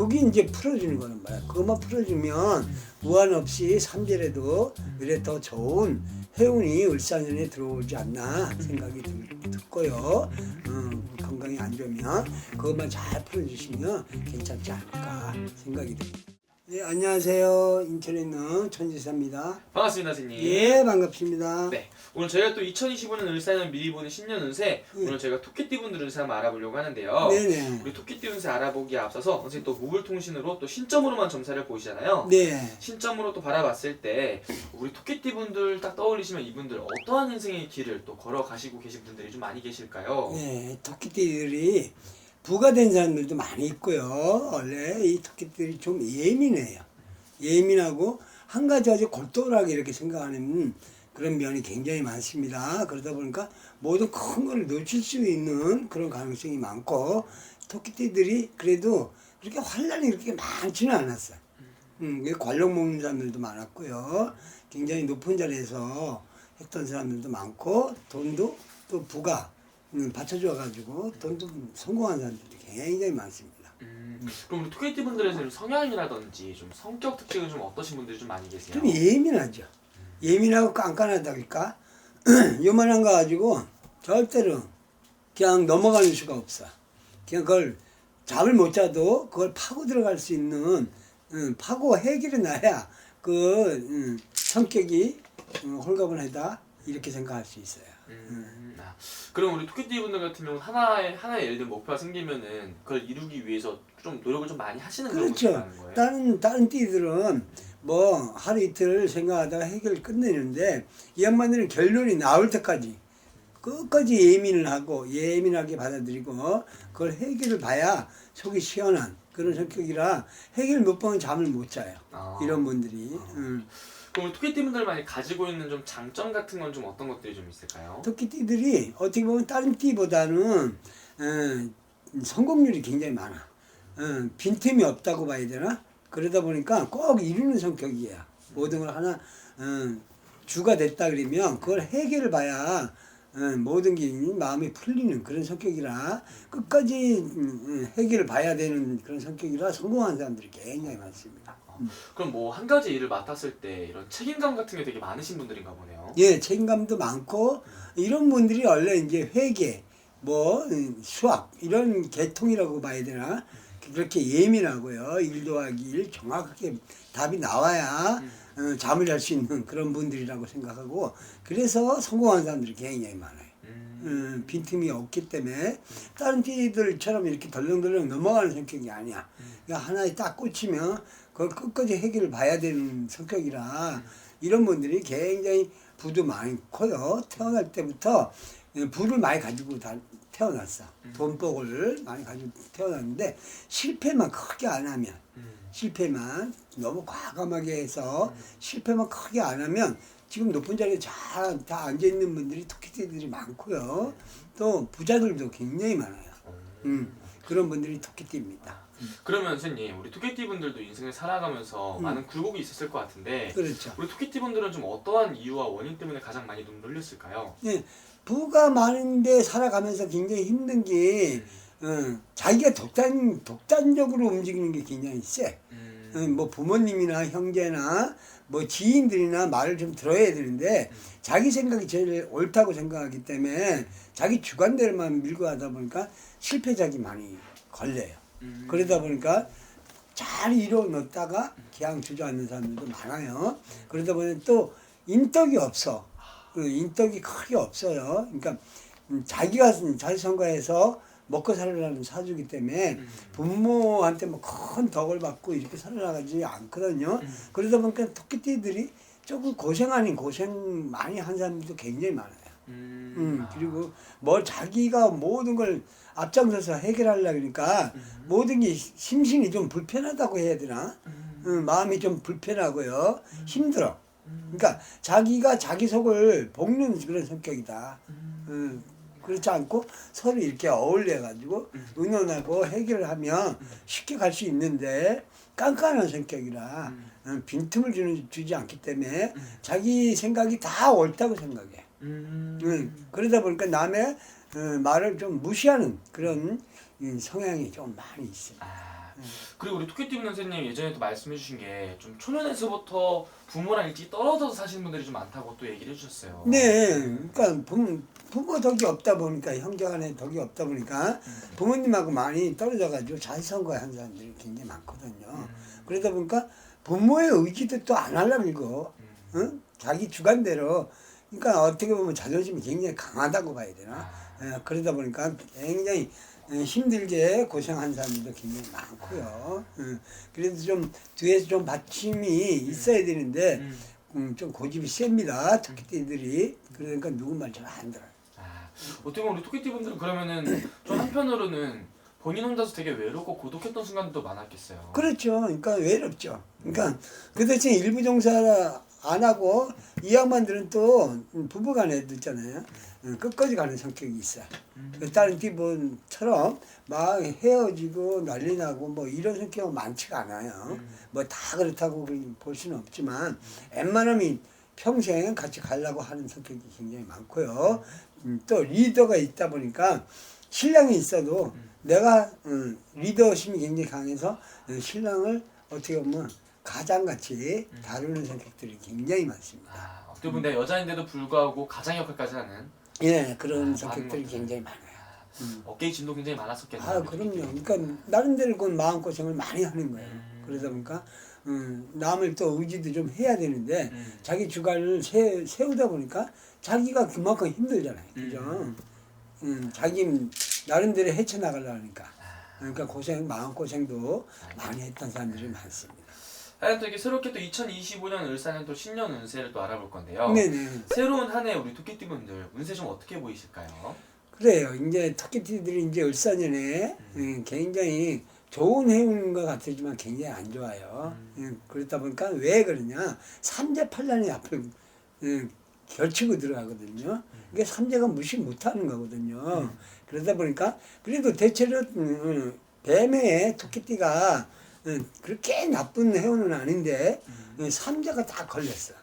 그게 이제 풀어주는 거는 뭐야. 그것만 풀어주면 무한 없이 삼재래도 이래 더 좋은 해운이 울산에 들어오지 않나 생각이 들, 듣고요. 음, 건강이 안 좋으면 그것만 잘 풀어주시면 괜찮지 않을까 생각이 듭니다. 네, 안녕하세요. 인천에 있는 천지사입니다. 반갑습니다, 선생님. 예, 반갑습니다. 네, 오늘 저희가 또 2025년 을사년 미리 보는 신년 운세 예. 오늘 저희가 토끼띠 분들 운세 한번 알아보려고 하는데요. 네네. 우리 토끼띠 운세 알아보기에 앞서서 선생님 또 무불통신으로 또 신점으로만 점사를 보시잖아요. 네. 신점으로 또 바라봤을 때 우리 토끼띠 분들 딱 떠올리시면 이분들 어떠한 인생의 길을 또 걸어가시고 계신 분들이 좀 많이 계실까요? 네, 토끼띠들이 부가 된 사람들도 많이 있고요. 원래 이 토끼띠들이 좀 예민해요. 예민하고 한 가지 아주 골똘하게 이렇게 생각하는 그런 면이 굉장히 많습니다. 그러다 보니까 모든 큰 걸 놓칠 수 있는 그런 가능성이 많고 토끼띠들이 그래도 그렇게 환란이 그렇게 많지는 않았어요. 음, 관록 먹는 사람들도 많았고요. 굉장히 높은 자리에서 했던 사람들도 많고 돈도 또 부가 음, 받쳐줘가지고 돈도 성공한 사람들이 굉장히 많습니다. 음, 그럼 우리 토끼띠 분들의 좀 성향이라든지 좀 성격 특징은 좀 어떠신 분들이 좀 많이 계세요? 좀 예민하죠. 예민하고 깐깐하다니까 요만한 거 가지고 절대로 그냥 넘어가는 수가 없어. 그냥 그걸 잠을 못 자도 그걸 파고 들어갈 수 있는 음, 파고 해결해 놔야 그 음, 성격이 음, 홀가분하다 이렇게 생각할 수 있어요. 음, 아, 그럼 우리 토끼띠 분들 같은 경우는 하나의 하나의 예를 들면 목표가 생기면은 그걸 이루기 위해서 좀 노력을 좀 많이 하시는 그런 그렇죠. 많은 거예요. 다른 다른 띠들은 뭐 하루 이틀 생각하다가 해결 끝내는데 이 양반들은 결론이 나올 때까지 끝까지 예민을 하고 예민하게 받아들이고 그걸 해결을 봐야 속이 시원한 그런 성격이라 해결 못 보면 잠을 못 자요. 아. 이런 분들이 음. 그럼 우리 토끼띠 분들만이 가지고 있는 좀 장점 같은 건 좀 어떤 것들이 좀 있을까요? 토끼띠들이 어떻게 보면 다른 띠보다는 어, 성공률이 굉장히 많아. 어, 빈틈이 없다고 봐야 되나? 그러다 보니까 꼭 이루는 성격이야. 모든 걸 하나 어, 주가 됐다 그러면 그걸 해결을 봐야 어, 모든 게 마음이 풀리는 그런 성격이라 끝까지 음, 음, 해결을 봐야 되는 그런 성격이라 성공한 사람들이 굉장히 많습니다. 그럼 뭐 한 가지 일을 맡았을 때 이런 책임감 같은 게 되게 많으신 분들인가 보네요. 예, 책임감도 많고 이런 분들이 원래 이제 회계, 뭐 음, 수학 이런 계통이라고 봐야 되나 그렇게 예민하고요. 일 더하기 일 정확하게 답이 나와야 어, 잠을 잘 수 있는 그런 분들이라고 생각하고 그래서 성공한 사람들이 굉장히 많아요. 음, 음, 빈틈이 없기 때문에 다른 띠들처럼 이렇게 덜렁덜렁 넘어가는 성격이 아니야. 그러니까 하나에 딱 꽂히면 그걸 끝까지 해결을 봐야 되는 성격이라 이런 분들이 굉장히 부도 많고요. 태어날 때부터 부를 많이 가지고 다 태어났어. 돈복을 많이 가지고 태어났는데 실패만 크게 안 하면 음, 실패만 너무 과감하게 해서 실패만 크게 안 하면 지금 높은 자리에 잘 다 앉아 있는 분들이 토끼띠들이 많고요. 또 부자들도 굉장히 많아요. 음, 그런 분들이 토끼띠입니다. 그러면 선생님 우리 토끼띠 분들도 인생을 살아가면서 음. 많은 굴곡이 있었을 것 같은데 그렇죠. 우리 토끼띠 분들은 좀 어떠한 이유와 원인 때문에 가장 많이 눈 돌렸을까요? 예, 부가 많은데 살아가면서 굉장히 힘든 게 어, 자기가 독단 독단적으로 움직이는 게 굉장히 세. 음, 어, 뭐 부모님이나 형제나 뭐 지인들이나 말을 좀 들어야 되는데 자기 생각이 제일 옳다고 생각하기 때문에 자기 주관대로만 밀고 하다 보니까 실패작이 많이 걸려요. 음, 그러다 보니까 잘 이뤄 놓다가 그냥 주저앉는 사람들도 많아요. 그러다 보니 또 인덕이 없어. 그 인덕이 크게 없어요. 그러니까 음, 자기가 자기선거해서 먹고 살으라는 사주기 때문에 음. 부모한테 뭐 큰 덕을 받고 이렇게 살아나가지 않거든요. 음. 그러다 보니까 토끼띠들이 조금 고생 아닌 고생 많이 한 사람들도 굉장히 많아요. 음, 음, 아, 그리고 뭐 자기가 모든 걸 앞장서서 해결하려고 그러니까 음. 모든 게 심신이 좀 불편하다고 해야 되나? 음, 음, 마음이 좀 불편하고요. 힘들어. 음, 그러니까 자기가 자기 속을 볶는 그런 성격이다. 음, 음, 그렇지 않고 서로 이렇게 어울려 가지고 음. 의논하고 해결을 하면 쉽게 갈 수 있는데 깐깐한 성격이라 음. 음, 빈틈을 주는, 주지 않기 때문에 음. 자기 생각이 다 옳다고 생각해. 음, 음, 그러다 보니까 남의 어, 말을 좀 무시하는 그런 음, 성향이 좀 많이 있어요. 아, 그리고 우리 토끼띠분 선생님 예전에 도 말씀해주신 게 좀 초년에서부터 부모랑 일찍 떨어져서 사시는 분들이 좀 많다고 또 얘기를 해주셨어요. 네, 그러니까 부모, 부모 덕이 없다 보니까 형제 간에 덕이 없다 보니까 부모님하고 많이 떨어져가지고 자기선거한 사람들이 굉장히 많거든요. 음. 그러다 보니까 부모의 의지도 또 안 하려고 음. 응? 자기 주관대로 그러니까 어떻게 보면 자존심이 굉장히 강하다고 봐야 되나 아, 예, 그러다 보니까 굉장히 예, 힘들게 고생한 사람들도 굉장히 많고요. 예, 그래도 좀 뒤에서 좀 받침이 있어야 되는데 음. 음, 좀 고집이 셉니다. 토끼띠들이 그러니까 누구 말 잘 안 들어요. 아, 어떻게 보면 우리 토끼띠 분들은 그러면은 좀 한편으로는 본인 혼자서 되게 외롭고 고독했던 순간도 많았겠어요. 그렇죠. 그러니까 외롭죠. 그러니까 그 대신 일부 종사 안 하고 이 양반들은 또 부부간에도 있잖아요. 음, 끝까지 가는 성격이 있어요. 음. 그 다른 띠분처럼 막 헤어지고 난리 나고 뭐 이런 성격은 많지가 않아요. 음. 뭐다 그렇다고 볼 수는 없지만 웬만하면 평생 같이 가려고 하는 성격이 굉장히 많고요. 음, 또 리더가 있다 보니까 신랑이 있어도 내가 음, 리더심이 굉장히 강해서 어, 신랑을 어떻게 보면 가장같이 다루는 성격들이 굉장히 많습니다. 아, 어떻게 보면 내가 여자인데도 불구하고 가장 역할까지 하는 예, 그런 아, 성격들이 많은. 굉장히 많아요. 음. 어깨의 짐도 굉장히 많았었겠네요. 아, 그럼요. 그러니까 나름대로 그 마음 고생을 많이 하는 거예요. 음. 그러다 보니까 음, 남을 또 의지도 좀 해야 되는데 음. 자기 주관을 세, 세우다 보니까 자기가 그만큼 힘들잖아요. 그죠? 음. 음, 자기 나름대로 헤쳐나가려 하니까. 그러니까 고생, 마음 고생도 많이 했던 사람들이 많습니다. 하여튼 또 이게 새롭게 또 2025년 을사년 또 신년 운세를 또 알아볼 건데요. 네네. 새로운 한 해 우리 토끼띠 분들 운세 좀 어떻게 보이실까요? 그래요. 이제 토끼띠들이 이제 을사년에 음, 굉장히 좋은 해운인 것 같지만 굉장히 안 좋아요. 음, 그렇다 보니까 왜 그러냐. 삼재팔란이 앞을 음, 결치고 들어가거든요. 이게 삼재가 무시 못하는 거거든요. 그러다 보니까 그래도 대체로 음, 음, 뱀의 토끼띠가 음, 그렇게 나쁜 해운은 아닌데 음, 삼재가 다 걸렸어.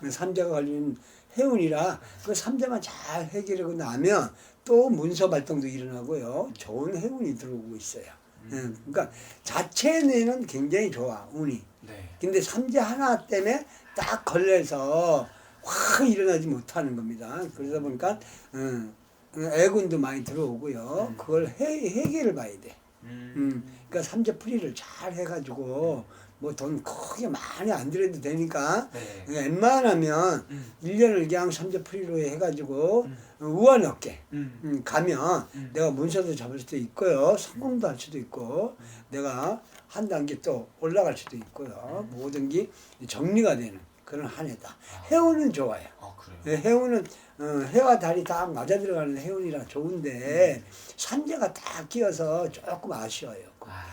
그 삼재가 걸린 해운이라 그 삼재만 잘 해결하고 나면 또 문서 발동도 일어나고요. 좋은 해운이 들어오고 있어요. 음, 그러니까 자체는 굉장히 좋아 운이. 네. 근데 삼재 하나 때문에 딱 걸려서 확 일어나지 못하는 겁니다. 그러다 보니까 음, 애군도 많이 들어오고요. 그걸 해, 해결을 봐야 돼. 음. 음, 그러니까 삼재 풀이를 잘 해가지고 뭐 돈 크게 많이 안 들여도 되니까 네. 웬만하면 음. 일년을 그냥 삼재 풀이로 해가지고 우한 없게 음. 음, 가면 음. 내가 문서도 잡을 수도 있고요. 성공도 할 수도 있고 내가 한 단계 또 올라갈 수도 있고요. 모든 게 정리가 되는 그런 한 해다. 해운은 좋아요. 어 그래요. 네, 해운은 어, 해와 달이 딱 맞아 들어가는 해운이라 좋은데 산재가 딱 끼어서 조금 아쉬워요. 아.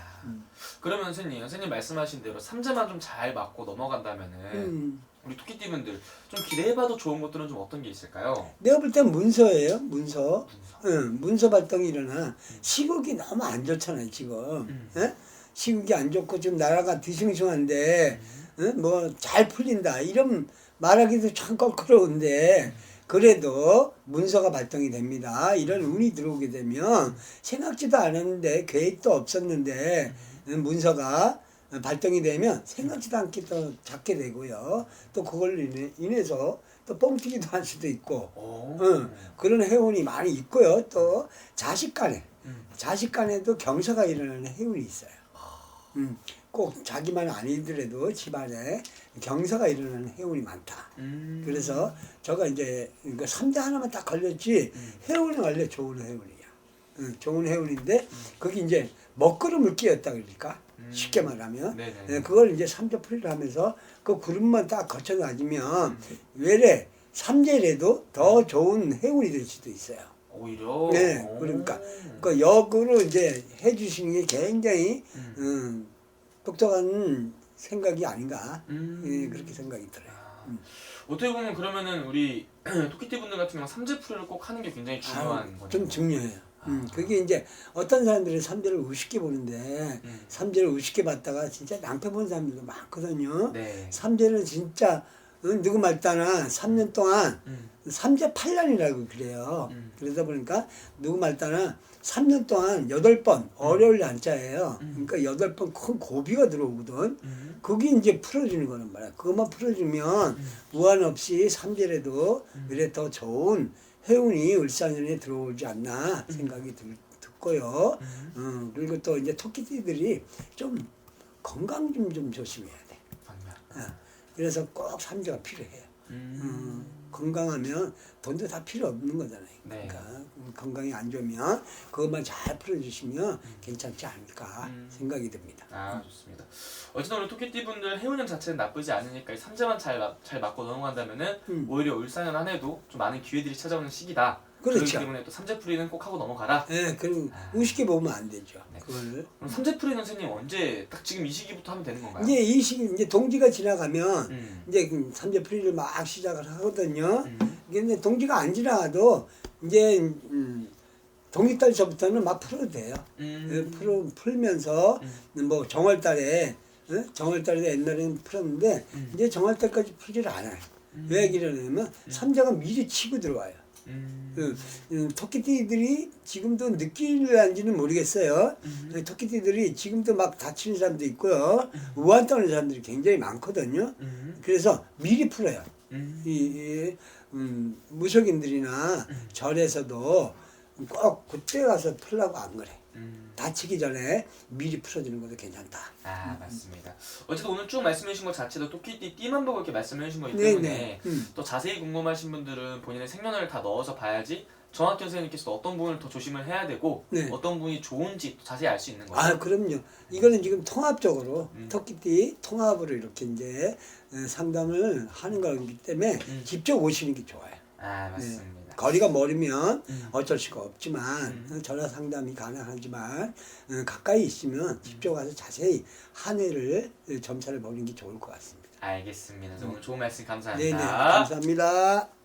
그러면 선생님, 선생님 말씀하신 대로 삼재만 좀 잘 맞고 넘어간다면은 음, 우리 토끼띠 분들 좀 기대해봐도 좋은 것들은 좀 어떤 게 있을까요? 내가 볼 땐 문서예요. 문서. 응, 문서 발동이 일어나 시국이 너무 안 좋잖아요 지금. 음. 예? 시국이 안 좋고 지금 나라가 뒤숭숭한데 뭐 잘 풀린다 이런 말하기도 참 껄끄러운데 그래도 문서가 발동이 됩니다. 이런 운이 들어오게 되면 생각지도 않았는데 계획도 없었는데 문서가 발동이 되면 생각지도 않게 또 잡게 되고요. 또 그걸 인해, 인해서 또 뻥튀기도 할 수도 있고 오. 응, 그런 해운이 많이 있고요. 또 자식 간에 음. 자식 간에도 경사가 일어나는 해운이 있어요. 음, 꼭 자기만 아니더라도 집안에 경사가 일어나는 해운이 많다. 음. 그래서 저가 이제 그 3대 하나만 딱 걸렸지 음. 해운은 원래 좋은 해운이야. 응, 좋은 해운인데 거기 이제 먹구름을 끼웠다 그러니까 음. 쉽게 말하면 네네. 예, 그걸 이제 삼재 풀이를 하면서 그 구름만 딱 거쳐 다니면 외래 삼재래도 더 좋은 해운이 될 수도 있어요. 오히려. 네, 오. 그러니까 그 역으로 이제 해주시는 게 굉장히 음. 음, 똑똑한 생각이 아닌가 음. 예, 그렇게 생각이 들어요. 아, 어떻게 보면 그러면은 우리 토끼띠 분들 같은 경우 삼재 풀이를 꼭 하는 게 굉장히 중요한 거네요. 좀 중요해요. 음, 아. 그게 이제 어떤 사람들은 삼재를 우습게 보는데 음. 삼재를 우습게 봤다가 진짜 낭패 본 사람들도 많거든요. 네. 삼재는 진짜 어, 누구 말따나 3년 동안 음. 삼재 팔년이라고 그래요. 음. 그러다 보니까 누구 말따나 3년 동안 8번 어려울 난자예요. 음. 그러니까 8번 큰 고비가 들어오거든. 음. 그게 이제 풀어주는 거란 말이야. 그것만 풀어주면 음. 우한 없이 삼재라도 그래 더 좋은 해운이 울산에 들어오지 않나 생각이 들, 듣고요. 음. 음, 그리고 또 이제 토끼띠들이 좀 건강 좀 좀 조심해야 돼. 어, 그래서 꼭 삼재가 필요해요. 음. 음, 건강하면 돈도 다 필요 없는 거잖아요. 네. 그러니까 음, 건강이 안 좋으면 그것만 잘 풀어주시면 괜찮지 않을까 음. 생각이 듭니다. 아 좋습니다. 어쨌든 우리 토끼띠 분들 해운형 자체는 나쁘지 않으니까 이 삼재만 잘, 마- 잘 맞고 넘어간다면은 음. 오히려 울산은 한 해도 좀 많은 기회들이 찾아오는 시기다. 그렇죠. 그렇기 때문에 또 삼재풀이는 꼭 하고 넘어가라. 예, 그럼 아. 우습게 보면 안 되죠. 네. 그걸 그럼 삼재풀이는 선생님 언제 딱 지금 이 시기부터 하면 되는 건가요? 이제 이 시기 이제 동지가 지나가면 음. 이제 그 삼재풀이를 막 시작을 하거든요. 음. 근데 동지가 안 지나가도 이제 음, 동짓달서부터는 막 풀어도 돼요. 음. 그 풀어 풀면서 뭐 정월달에 어? 정월달에 옛날에는 풀었는데 음. 이제 정월달까지 풀지를 않아요. 왜 그러냐면 삼자가 미리 치고 들어와요. 음. 그, 음, 토끼띠들이 지금도 느끼는지는 모르겠어요. 음. 토끼띠들이 지금도 막 다치는 사람도 있고요. 우한 떠는 사람들이 굉장히 많거든요. 음. 그래서 미리 풀어요. 음. 이, 이 음, 무속인들이나 절에서도 꼭 그때 가서 풀라고 안 그래. 음. 다치기 전에 미리 풀어주는 것도 괜찮다. 아 맞습니다. 어쨌든 오늘 쭉 말씀해 주신 것 자체도 토끼띠 띠만 보고 이렇게 말씀해 주신 거기. 때문에 음. 또 자세히 궁금하신 분들은 본인의 생년월일 다 넣어서 봐야지 정학견 선생님께서 어떤 부분을 더 조심을 해야 되고 네. 어떤 부분이 좋은지 또 자세히 알 수 있는 거예요. 아, 그럼요. 이거는 지금 통합적으로 음. 토끼띠 통합으로 이렇게 이제 어, 상담을 하는 거기 때문에 음. 직접 오시는 게 좋아요. 아 맞습니다. 거리가 멀으면 음. 어쩔 수가 없지만 어, 전화 상담이 가능하지만 어, 가까이 있으면 직접 와서 자세히 한 해를 어, 점사를 보는 게 좋을 것 같습니다. 알겠습니다. 오늘 좋은 말씀 네네 감사합니다. 감사합니다.